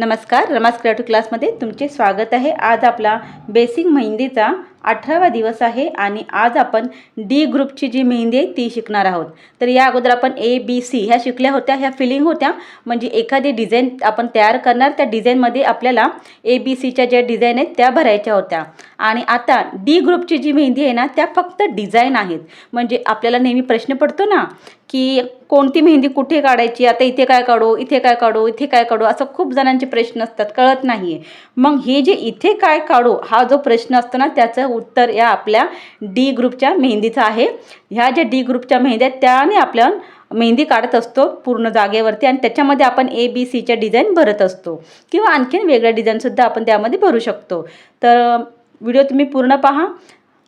नमस्कार रमास क्राटू क्लासमध्ये तुमचे स्वागत आहे. आज आपला बेसिक मेहंदीचा अठरावा दिवस आहे आणि आज आपण डी ग्रुपची जी मेहंदी आहे ती शिकणार आहोत. तर या अगोदर आपण ए बी सी ह्या शिकल्या होत्या ह्या फिलिंग होत्या. म्हणजे एखादी डिझाईन आपण तयार करणार त्या डिझाईनमध्ये आपल्याला ए बी सीच्या ज्या डिझाईन आहेत त्या भरायच्या होत्या. आणि आता डी ग्रुपची जी मेहंदी आहे ना त्या फक्त डिझाईन आहेत. म्हणजे आपल्याला नेहमी प्रश्न पडतो ना की कोणती मेहंदी कुठे काढायची आता इथे काय काढू इथे काय काढू इथे काय काढू असं खूप जणांचे प्रश्न असतात कळत नाही आहे मग हे जे इथे काय काढू हा जो प्रश्न असतो ना त्याचं उत्तर या आपल्या डी ग्रुपच्या मेहंदीचं आहे. ह्या ज्या डी ग्रुपच्या मेहंदी आहेत त्याने आपल्या मेहंदी काढत असतो पूर्ण जागेवरती आणि त्याच्यामध्ये आपण ए बी सीच्या डिझाईन भरत असतो. किंवा आणखीन वेगळ्या डिझाईनसुद्धा आपण त्यामध्ये भरू शकतो. तर व्हिडिओ तुम्ही पूर्ण पहा.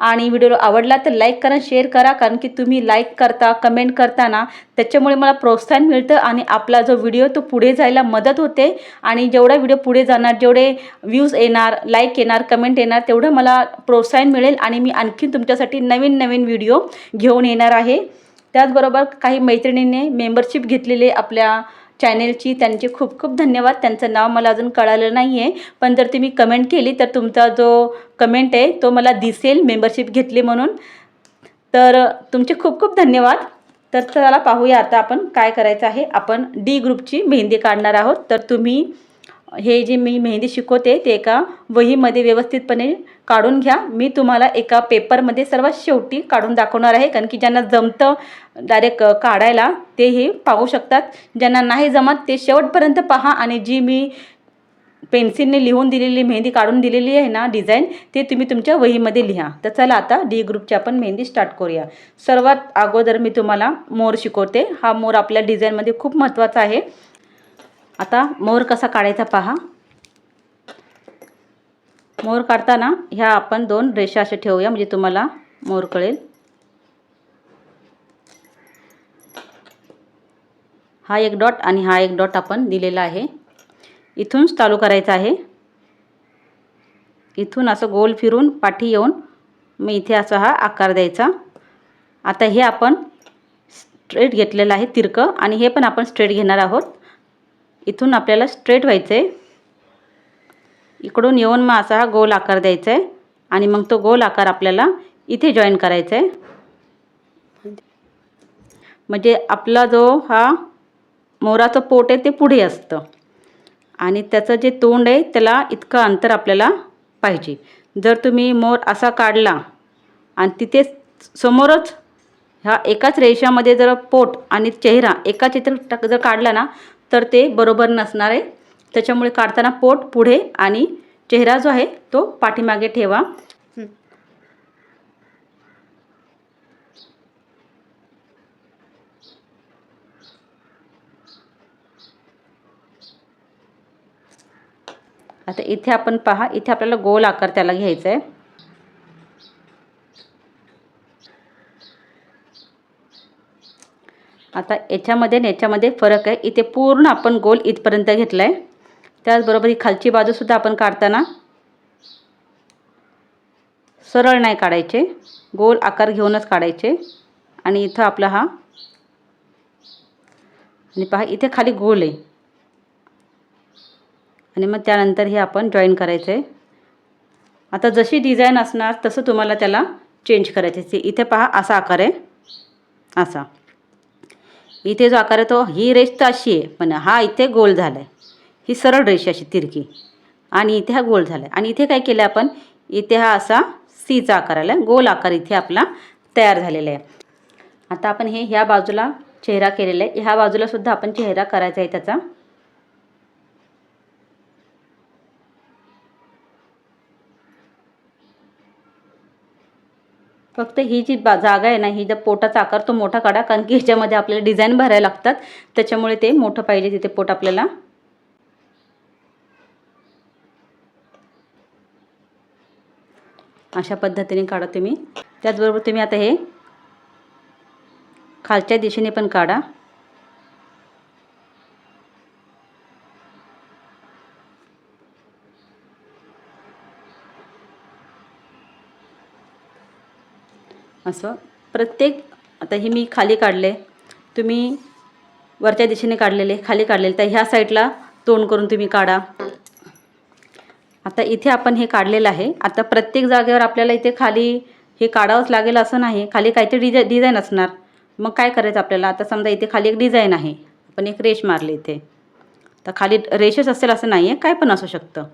आणि व्हिडिओ आवडला तर लाईक करा शेअर करा कारण की तुम्ही लाईक करता कमेंट करता ना त्याच्यामुळे मला प्रोत्साहन मिळतं आणि आपला जो व्हिडिओ तो पुढे जायला मदत होते. आणि जेवढा व्हिडिओ पुढे जाणार जेवढे व्ह्यूज येणार लाईक येणार कमेंट येणार तेवढं मला प्रोत्साहन मिळेल आणि मी आणखीन तुमच्यासाठी नवीन नवीन व्हिडिओ घेऊन येणार आहे. त्याचबरोबर काही मैत्रिणींनी मेंबरशिप घेतलेले आपल्या चॅनेलची त्यांचे खूप खूप धन्यवाद. त्यांचं नाव मला अजून कळालं नाही आहे पण जर तुम्ही कमेंट केली तर तुमचा जो कमेंट आहे तो मला दिसेल मेंबरशिप घेतली म्हणून. तर तुमचे खूप खूप धन्यवाद. तर चला पाहूया आता आपण काय करायचं आहे. आपण डी ग्रुपची मेहंदी काढणार आहोत. तर तुम्ही हे जे मी मेहंदी शिकवते ते एका वहीमध्ये व्यवस्थितपणे काढून घ्या. मी तुम्हाला एका पेपरमध्ये सर्वात शेवटी काढून दाखवणार आहे कारण की ज्यांना जमतं डायरेक्ट काढायला ते हे पाहू शकतात. ज्यांना नाही जमत ते शेवटपर्यंत पहा आणि जी मी पेन्सिलने लिहून दिलेली मेहंदी काढून दिलेली आहे ना डिझाईन ते तुम्ही तुमच्या वहीमध्ये लिहा. तर चला आता डी ग्रुपची आपण मेहंदी स्टार्ट करूया. सर्वात अगोदर मी तुम्हाला मोर शिकवते. हा मोर आपल्या डिझाईनमध्ये खूप महत्त्वाचा आहे. आता मोर कसा काढायचा पहा. मोर काढताना ह्या आपण दोन रेषा अशा ठेवूया म्हणजे तुम्हाला मोर कळेल. हा एक डॉट आणि हा एक डॉट आपण दिलेला आहे. इथूनच चालू करायचं आहे. इथून असं गोल फिरून पाठी येऊन मी इथे असा हा आकार द्यायचा. आता हे आपण स्ट्रेट घेतलेलं आहे तिरकं. आणि हे पण आपण स्ट्रेट घेणार आहोत. इथून आपल्याला स्ट्रेट व्हायचं आहे इकडून येऊन मग असा हा गोल आकार द्यायचा आहे आणि मग तो गोल आकार आपल्याला इथे जॉईन करायचा आहे म्हणजे आपला जो हा मोराचं पोट आहे ते पुढे असतं. आणि त्याचं जे तोंड आहे त्याला इतकं अंतर आपल्याला पाहिजे. जर तुम्ही मोर असा काढला आणि तिथे समोरच ह्या एकाच रेषामध्ये जर पोट आणि चेहरा एका चित्र जर काढला ना तर ते बरोबर नसणार आहे. त्याच्यामुळे काढताना पोट पुढे आणि चेहरा जो आहे तो पाठीमागे ठेवा. आता इथे आपण पहा इथे आपल्याला गोल आकार त्याला घ्यायचा आहे. आता याच्यामध्ये आणि याच्यामध्ये फरक आहे. इथे पूर्ण आपण गोल इथपर्यंत घेतला आहे त्याचबरोबर ही खालची बाजूसुद्धा आपण काढताना सरळ नाही काढायचे. गोल आकार घेऊनच काढायचे. आणि इथं आपला हा आणि पहा इथे खाली गोल आहे. आणि मग त्यानंतर हे आपण जॉईन करायचं आहे आता जशी डिझाईन असणार तसं तुम्हाला त्याला चेंज करायचं आहे इथे पहा असा आकार आहे. असा. इथे जो आकार आहे तो ही रेष तर अशी आहे पण हा इथे गोल झाला आहे ही सरळ रेष अशी तिरकी. आणि इथे हा गोल झाला आहे आणि इथे काय केलं आपण? इथे हा असा सीचा आकार आला आहे गोल आकार इथे आपला तयार झालेला आहे. आता आपण हे ह्या बाजूला चेहरा केलेला आहे. ह्या बाजूलासुद्धा आपण चेहरा करायचा आहे त्याचा. फक्त ही जी बा जागा आहे ना ही जर पोटाचा आकार तो मोठा काढा कारण की ह्याच्यामध्ये आपल्याला डिझाईन भरायला लागतात. त्याच्यामुळे ते मोठं पाहिजे तिथे पोट आपल्याला. अशा पद्धतीने काढा तुम्ही. त्याचबरोबर तुम्ही आता हे खालच्या दिशेने पण काढा. असं. प्रत्येक आता हे मी खाली काढले. तुम्ही वरच्या दिशेने काढलेले खाली काढलेले. तर ह्या साईडला तोंड करून तुम्ही काढा. आता इथे आपण हे काढलेलं आहे. आता प्रत्येक जागेवर आपल्याला इथे खाली हे काढावंच लागेल असं नाही. खाली काहीतरी डिझाय डिझाईन असणार. मग काय करायचं आपल्याला? आता समजा इथे खाली एक डिझाईन आहे. आपण एक रेश मारली इथे. तर खाली रेषच असेल असं नाही आहे काय पण असू शकतं.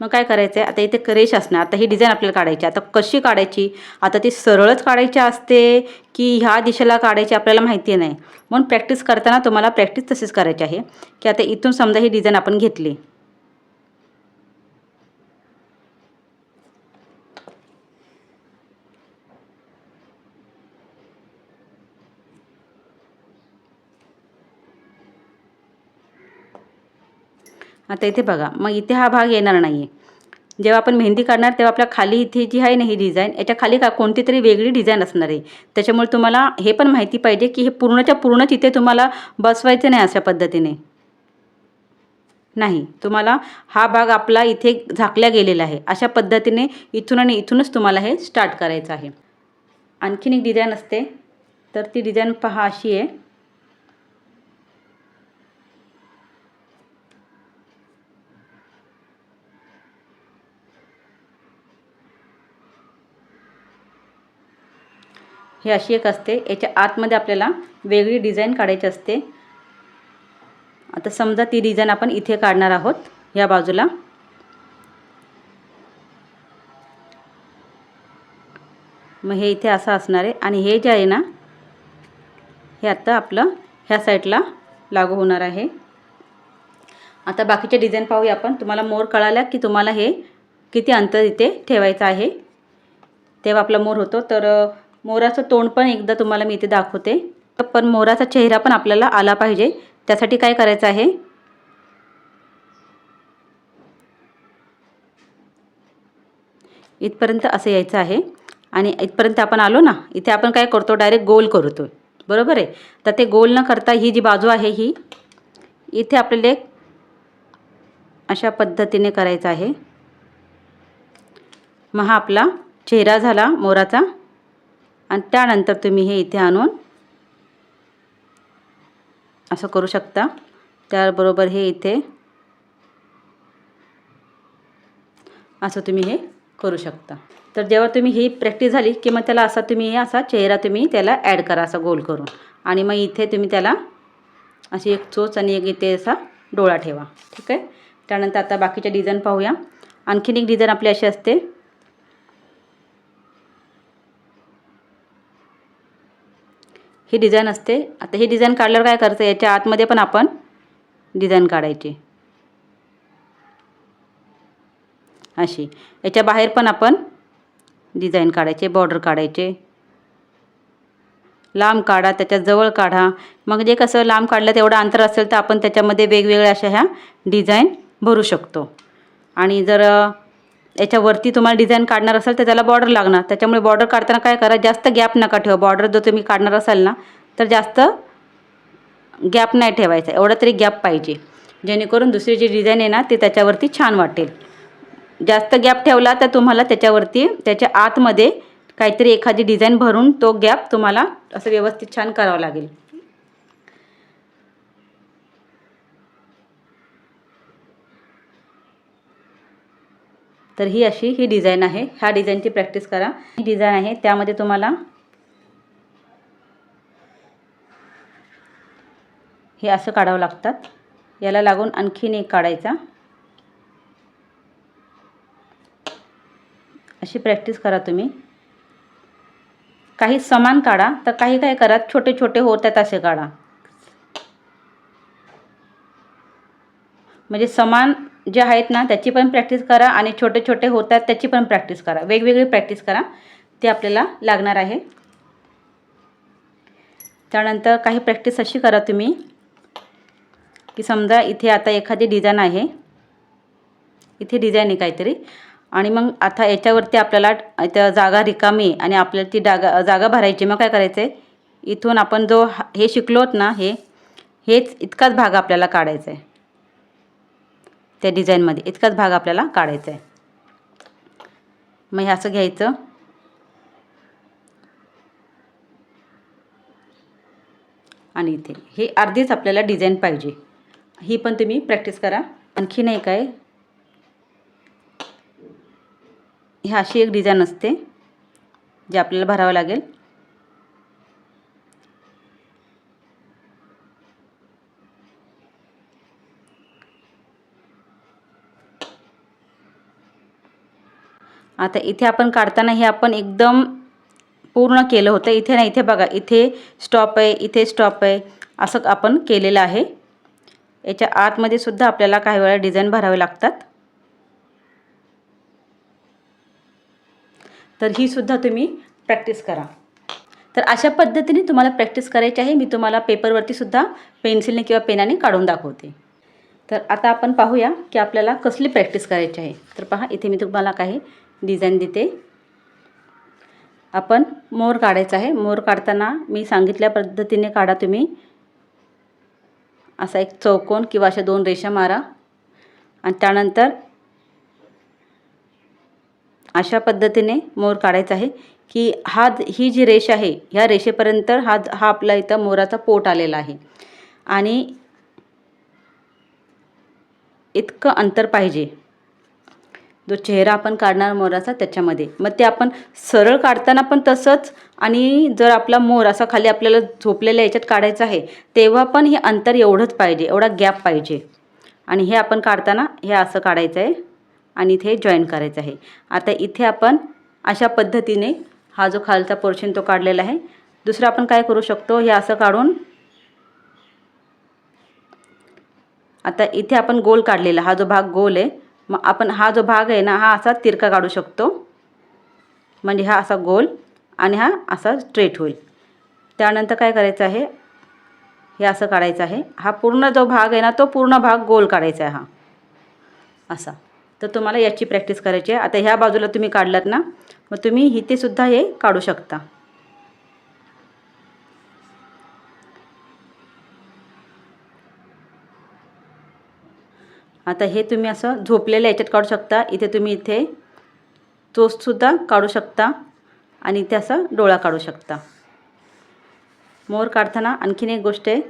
मग काय करायचं आहे आता इथे रेष असणार. आता ही डिझाईन आपल्याला काढायची आता कशी काढायची? आता ती सरळच काढायची असते की ह्या दिशेला काढायची आपल्याला माहिती नाही. म्हणून प्रॅक्टिस करताना तुम्हाला प्रॅक्टिस तशीच करायची आहे. की आता इथून समजा ही डिझाईन आपण घेतली. आता इथे बघा मग इथे हा भाग येणार नाही आहे जेव्हा आपण मेहंदी काढणार तेव्हा आपल्या खाली इथे जी आहे ना ही डिझाईन याच्या खाली का कोणती तरी वेगळी डिझाईन असणार आहे. त्याच्यामुळे तुम्हाला हे पण माहिती पाहिजे की हे पूर्णच्या पूर्णच इथे तुम्हाला बसवायचं नाही अशा पद्धतीने. नाही तुम्हाला हा भाग आपला इथे झाकला गेलेला आहे. अशा पद्धतीने इथून आणि इथूनच तुम्हाला हे स्टार्ट करायचं आहे. आणखीन एक डिझाईन असते. तर ती डिझाईन पहा अशी आहे. ही अशी एक असते. याच्या आतमध्ये आपल्याला वेगळी डिझाईन काढायची असते. आता समजा ती डिझाईन आपण इथे काढणार आहोत या बाजूला. मग हे इथे असं असणार आहे. आणि हे जे आहे ना हे आत्ता आपलं ह्या साईडला लागू होणार आहे. आता बाकीचे डिझाईन पाहूया आपण. तुम्हाला मोर कळाल्या की तुम्हाला हे किती अंतर इथे ठेवायचं आहे. तेव्हा आपला मोर होतो. तर मोराचं तोंड पण एकदा तुम्हाला मी इथे दाखवते. पण मोराचा चेहरा पण आपल्याला आला पाहिजे. त्यासाठी काय करायचं आहे? इथपर्यंत असं यायचं आहे. आणि इथपर्यंत आपण आलो ना इथे आपण काय करतो? डायरेक्ट गोल करतो बरोबर आहे? तर ते गोल न करता ही जी बाजू आहे ही इथे आपल्याला एक अशा पद्धतीने करायचं आहे. मग हा आपला चेहरा झाला मोराचा. आणि त्यानंतर तुम्ही हे इथे आणून असं करू शकता. त्याबरोबर हे इथे असं तुम्ही हे करू शकता. तर जेव्हा तुम्ही ही प्रॅक्टिस झाली की मग त्याला असा तुम्ही हे असा चेहरा तुम्ही त्याला ॲड करा असा गोल करून. आणि मग इथे तुम्ही त्याला अशी एक चोच आणि एक इथे असा डोळा ठेवा. ठीक आहे? त्यानंतर आता बाकीच्या डिझाईन पाहूया. आणखीन एक डिझाईन आपली अशी असते. ही डिझाईन असते. आता ही डिझाईन काढल्यावर काय करायचं? याच्या आतमध्ये पण आपण डिझाईन काढायची. अशी. याच्या बाहेर पण आपण डिझाईन काढायचे बॉर्डर काढायचे. लांब काढा त्याच्याजवळ काढा. मग जे कसं लांब काढलं तेवढं अंतर असेल तर आपण त्याच्यामध्ये वेगवेगळ्या अशा ह्या डिझाईन भरू शकतो. आणि जर याच्यावरती तुम्हाला डिझाईन काढणार असेल तर त्याला बॉर्डर लागणार. त्याच्यामुळे बॉर्डर काढताना काय करा जास्त गॅप नका ठेवा. बॉर्डर जर तुम्ही काढणार असाल ना तर जास्त गॅप नाही ठेवायचा. एवढा तरी गॅप पाहिजे. जेणेकरून दुसरी जी डिझाईन आहे ना ते त्याच्यावरती छान वाटेल. जास्त गॅप ठेवला तर तुम्हाला त्याच्यावरती त्याच्या आतमध्ये काहीतरी एखादी डिझाईन भरून तो गॅप तुम्हाला असं व्यवस्थित छान करावं लागेल. तर ही अशी ही डिझाईन आहे. ह्या डिझाईनची प्रॅक्टिस करा. ही डिझाईन आहे. त्यामध्ये तुम्हाला हे असं काढावं लागतात. याला लागून आणखीन एक काढायचा. अशी प्रॅक्टिस करा तुम्ही. काही समान काढा. तर काही काय करा छोटे छोटे होत आहेत असे काढा. म्हणजे समान जे आहेत ना त्याची पण प्रॅक्टिस करा आणि छोटे छोटे होतात त्याची पण प्रॅक्टिस करा. वेगवेगळी प्रॅक्टिस करा. ते आपल्याला लागणार आहे. त्यानंतर काही प्रॅक्टिस अशी करा तुम्ही की समजा इथे आता एखादी डिझाईन आहे. इथे डिझाईन आहे काहीतरी. आणि मग आता याच्यावरती आपल्याला त्या जागा रिकामी आणि आपल्याला ती डागा जागा भरायची. मग काय करायचं आहे इथून आपण जो हा- हे शिकलोत ना हे हेच इतकाच भाग आपल्याला काढायचा आहे त्या डिझाईनमध्ये. इतकाच भाग आपल्याला काढायचा आहे मग हे असं घ्यायचं. आणि इथे. हे अर्धीच आपल्याला डिझाईन पाहिजे. ही पण तुम्ही प्रॅक्टिस करा. आणखीन एक आहे. ही अशी एक डिझाईन असते जे आपल्याला भरावं लागेल. आता इथे आपण काढताना हे आपण एकदम पूर्ण केलं होतं. इथे नाही इथे बघा इथे स्टॉप आहे इथे स्टॉप आहे. असं आपण केलेलं आहे. याच्या आतमध्ये सुद्धा आपल्याला काही वेळा डिझाईन भरावे लागतात. तर ही सुद्धा तुम्ही प्रॅक्टिस करा. तर अशा पद्धतीने तुम्हाला प्रॅक्टिस करायची आहे. मी तुम्हाला पेपरवरती सुद्धा पेन्सिलने किंवा पेनाने काढून दाखवते. तर आता आपण पाहूया की आपल्याला कसली प्रॅक्टिस करायची आहे. तर पहा इथे मी तुम्हाला काही डिझाईन देते. आपण मोर काढायचा आहे. मोर काढताना मी सांगितल्या पद्धतीने काढा तुम्ही. असा एक चौकोन किंवा अशा दोन रेषा मारा. आणि त्यानंतर अशा पद्धतीने मोर काढायचा आहे की हा ही जी रेष आहे ह्या रेषेपर्यंत हा हा आपला इथं मोराचा पोट आलेला आहे. आणि इतकं अंतर पाहिजे. जो चेहरा आपण काढणार मोराचा त्याच्यामध्ये. मग ते आपण सरळ काढताना पण तसंच आणि जर आपला मोर असा खाली आपल्याला झोपलेल्या याच्यात काढायचा आहे तेव्हा पण हे अंतर एवढंच पाहिजे एवढा गॅप पाहिजे. आणि हे आपण काढताना हे असं काढायचं आहे आणि इथे जॉईन करायचं आहे. आता इथे आपण अशा पद्धतीने हा जो खालचा पोर्शन तो काढलेला आहे दुसरं आपण काय करू शकतो हे असं काढून आता इथे आपण गोल काढलेला हा जो भाग गोल आहे मग आपण हा जो भाग आहे ना हा असा तिरका काढू शकतो. म्हणजे हा असा गोल आणि हा असा स्ट्रेट होईल. त्यानंतर काय करायचं आहे? हे असं काढायचं आहे. हा पूर्ण जो भाग आहे ना तो पूर्ण भाग गोल काढायचा आहे हा. असा. तर तुम्हाला याची प्रॅक्टिस करायची आहे. आता ह्या बाजूला तुम्ही काढलात ना मग तुम्ही हितेसुद्धा हे काढू शकता. आता हे तुम्ही असं झोपलेल्या याच्यात काढू शकता. इथे तुम्ही इथे चोचसुद्धा काढू शकता आणि इथे असं डोळा काढू शकता. मोर काढताना आणखीन एक गोष्ट आहे.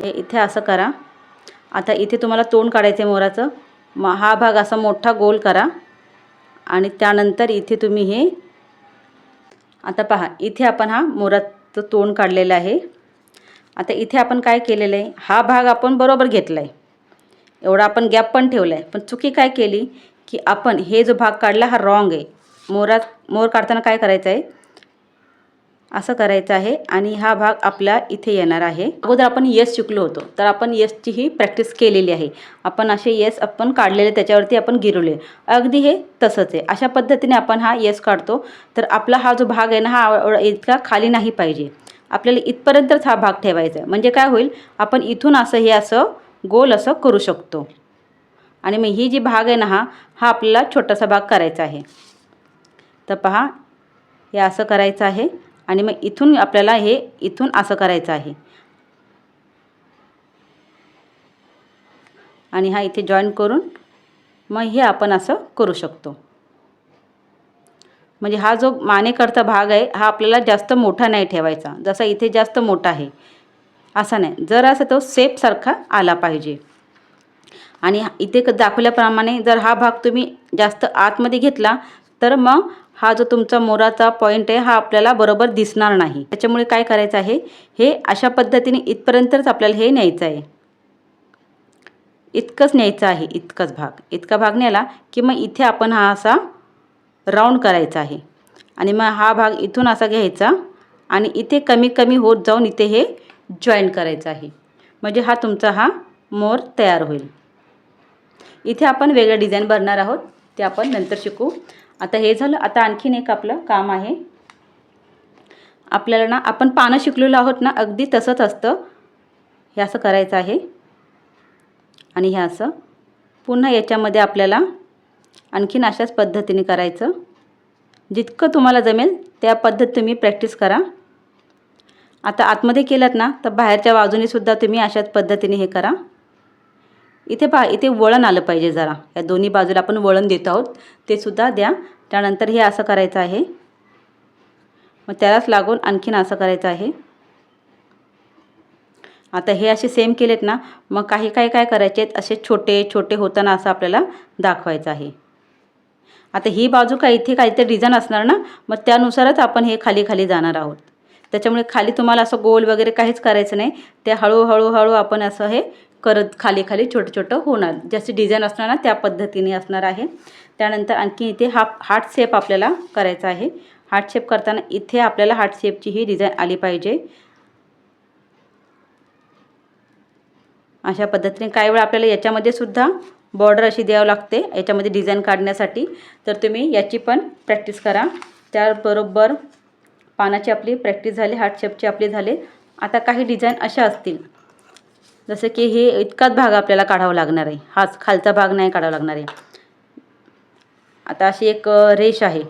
हे इथे असं करा. आता इथे तुम्हाला तोंड काढायचं आहे मोराचं. मग हा भाग असा मोठा गोल करा. आणि त्यानंतर इथे तुम्ही हे आता पहा इथे आपण हा मोराचं तोंड काढलेलं आहे. आता इथे आपण काय केलेलं आहे हा भाग आपण बरोबर घेतला आहे एवढा आपण गॅप पण ठेवला आहे पण चुकी काय केली? की आपण हे जो भाग काढला हा रॉंग आहे. मोरात मोर काढताना काय करायचं आहे असं करायचं आहे आणि हा भाग आपला इथे येणार आहे. अगोदर आपण यश शिकलो होतो. तर आपण यशची ही प्रॅक्टिस केलेली आहे. आपण असे यश आपण काढलेले त्याच्यावरती आपण गिरवले. अगदी हे तसंच आहे. अशा पद्धतीने आपण हा यश काढतो. तर आपला हा जो भाग आहे ना हा इतका खाली नाही पाहिजे. आपल्याला इथपर्यंतच हा भाग ठेवायचा आहे. म्हणजे काय होईल? आपण इथून असं हे असं गोल असं करू शकतो. आणि मग ही जी भाग आहे ना हा हा आपल्याला छोटासा भाग करायचा आहे. तर पहा हे असं करायचं आहे. आणि मग इथून आपल्याला हे इथून असं करायचं आहे. आणि हा इथे जॉईन करून मग हे आपण असं करू शकतो. म्हणजे हा जो मानेकडचा भाग आहे हा आपल्याला जास्त मोठा नाही ठेवायचा. जसा इथे जास्त मोठा आहे. असा नाही. जर असं तो सेपसारखा आला पाहिजे. आणि इथे दाखवल्याप्रमाणे जर हा भाग तुम्ही जास्त आतमध्ये घेतला तर मग हा जो तुमचा मोराचा पॉईंट आहे हा आपल्याला बरोबर दिसणार नाही. त्याच्यामुळे काय करायचं आहे? हे अशा पद्धतीने इथपर्यंतच आपल्याला हे न्यायचं आहे. इतकंच न्यायचं आहे इतकंच भाग. इतका भाग न्यायला की मग इथे आपण हा असा राऊंड करायचा आहे. आणि मग हा भाग इथून असा घ्यायचा आणि इथे कमी कमी होत जाऊन इथे हे जॉईन करायचं आहे. म्हणजे हा तुमचा हा मोर तयार होईल. इथे आपण वेगळं डिझाईन भरणार आहोत. ते आपण नंतर शिकू. आता हे झालं. आता आणखीन एक आपलं काम आहे. आपल्याला ना आपण पानं शिकलेलो आहोत ना अगदी तसंच असतं. हे असं करायचं आहे. आणि हे असं. पुन्हा याच्यामध्ये आपल्याला आणखीन अशाच पद्धतीने करायचं. जितकं तुम्हाला जमेल त्या पद्धत तुम्ही प्रॅक्टिस करा. आता आतमध्ये केलात ना तर बाहेरच्या बाजूनेसुद्धा तुम्ही अशाच पद्धतीने हे करा. इथे पहा इथे वळण आलं पाहिजे जरा. या दोन्ही बाजूला आपण वळण देत आहोत. ते सुद्धा द्या. त्यानंतर हे असं करायचं आहे. मग त्यालाच लागून आणखीन असं करायचं आहे. आता हे असे सेम केलेत ना मग काही काही काय करायचे आहेत? असे छोटे छोटे होताना असं आपल्याला दाखवायचं आहे. आता ही बाजू काय इथे काहीतरी डिझाईन असणार ना मग त्यानुसारच आपण हे खाली खाली जाणार आहोत. त्याच्यामुळे खाली तुम्हाला असं गोल वगैरे काहीच करायचं नाही. ते हळूहळू हळू आपण असं हे करत खाली खाली छोटं छोटं होणार. जशी डिझाईन असणार ना त्या पद्धतीने असणार आहे. त्यानंतर आणखी इथे हा हार्ट शेप आपल्याला करायचा आहे. हार्ट शेप करताना इथे आपल्याला हार्ट शेपची ही डिझाईन आली पाहिजे. अशा पद्धतीने काही वेळा आपल्याला याच्यामध्ये सुद्धा बॉर्डर अशी द्यावं लागते. याच्यामध्ये डिझाईन काढण्यासाठी. तर तुम्ही याची पण प्रॅक्टिस करा. त्याबरोबर पानाची आपली प्रॅक्टिस झाली हार्ट शेपची आपली झाले. आता काही डिझाईन अशा असतील. जसं की हे इतकाच भाग आपल्याला काढावा लागणार आहे. हाच खालचा भाग नाही काढावा लागणार आहे. आता अशी एक रेश आहे.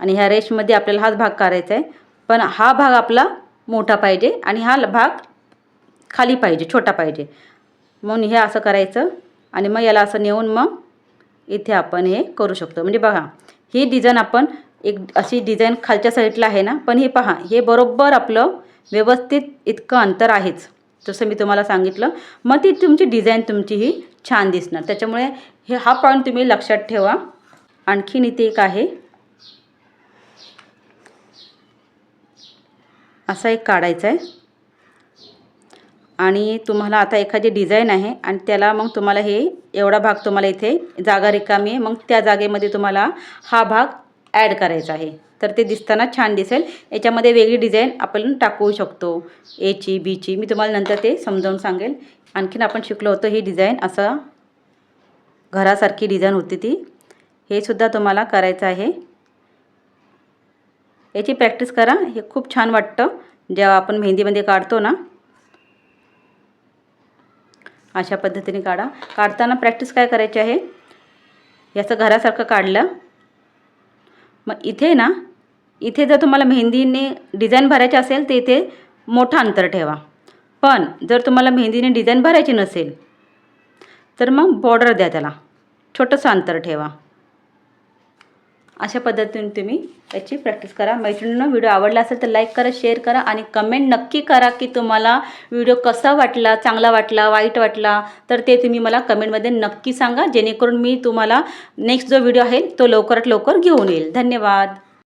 आणि ह्या रेशमध्ये आपल्याला हाच भाग काढायचा आहे. पण हा भाग आपला मोठा पाहिजे आणि हा भाग खाली पाहिजे छोटा पाहिजे. म्हणून हे असं करायचं आणि मग याला असं नेऊन मग इथे आपण हे करू शकतो. म्हणजे बघा ही डिझाईन आपण एक अशी डिझाईन खालच्या साईडला आहे ना पण हे पहा हे बरोबर आपलं व्यवस्थित इतकं अंतर आहेच. जसं मी तुम्हाला सांगितलं मग ती तुमची डिझाईन तुमची ही छान दिसणार. त्याच्यामुळे हे हा पॉईंट तुम्ही लक्षात ठेवा. आणखीन इथे एक आहे. असा एक काढायचा आहे आणि तुम्हाला आता एखादी डिझाईन आहे आणि त्याला मग तुम्हाला हे एवढा भाग तुम्हाला इथे जागा रिकामी आहे. मग त्या जागेमध्ये तुम्हाला हा भाग ॲड करायचं आहे. तर ते दिसताना छान दिसेल. याच्यामध्ये वेगळी डिझाईन आपण टाकू शकतो. एची बीची मी तुम्हाला नंतर ते समजावून सांगेल. आणखीन आपण शिकलो होतो ही डिझाईन असं घरासारखी डिझाईन होती ती. हे सुद्धा तुम्हाला करायचं आहे. याची प्रॅक्टिस करा. हे खूप छान वाटतं. जेव्हा आपण मेहंदीमध्ये काढतो ना अशा पद्धतीने काढा. काढताना प्रॅक्टिस काय करायची आहे? याचं घरासारखं काढलं. मग इथे ना इथे जर तुम्हाला मेहंदीने डिझाईन भरायची असेल तर इथे मोठं अंतर ठेवा. पण जर तुम्हाला मेहंदीने डिझाईन भरायची नसेल तर मग बॉर्डर द्या त्याला. छोटंसं अंतर ठेवा. अशा पद्धतीने तुम्ही याची प्रॅक्टिस करा. मैत्रिणीनं व्हिडिओ आवडला असेल तर लाईक करा शेअर करा आणि कमेंट नक्की करा की तुम्हाला व्हिडिओ कसा वाटला चांगला वाटला वाईट वाटला तर ते तुम्ही मला कमेंटमध्ये नक्की सांगा. जेणेकरून मी तुम्हाला नेक्स्ट जो व्हिडिओ आहे तो लवकरात लवकर घेऊन येईल. धन्यवाद.